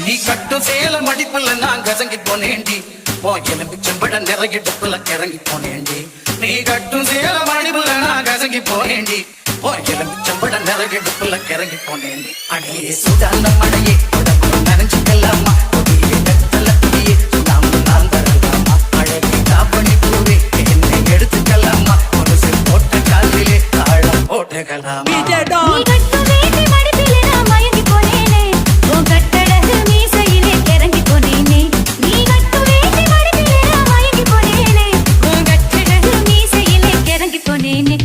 நீ கட்டும் சேல மடிப்புல நான் கசங்கி போனேண்டி போ எலும்பு செம்பட நிறைய டப்புல கிறங்கி போனேண்டி நீ கட்டும் சேல மடிப்புல நான் கசங்கி போனேண்டி போ எலும்பு செம்பட நிறைய டப்புல கிறங்கி போனேண்டி அடையே சுதாந்த மடையே நனைஞ்சுக்கலாமா எடுத்துக்கலாமா ஒரு சிறு போட்ட காலிலே ஆழம் போட்டுக்கலாமா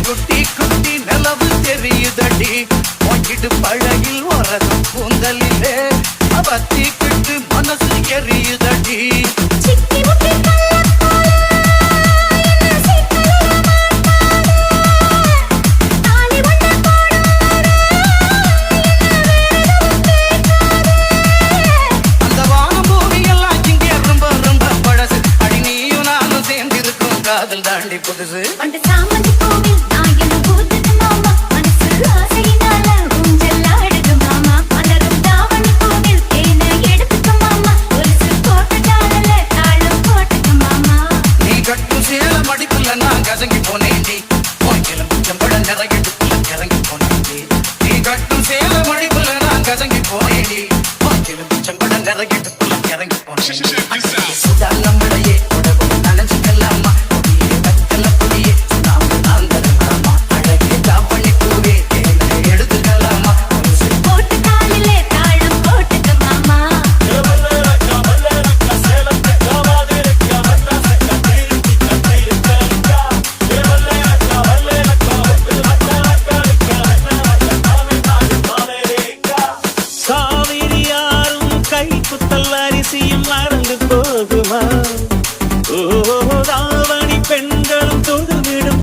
குட்டி குட்டி நிலவு தெரியுதடி. வாங்கிட்டு பழகில் வரதும் கூந்தலிலே அவத்திக்கு காதல் தாண்டி புதுசு.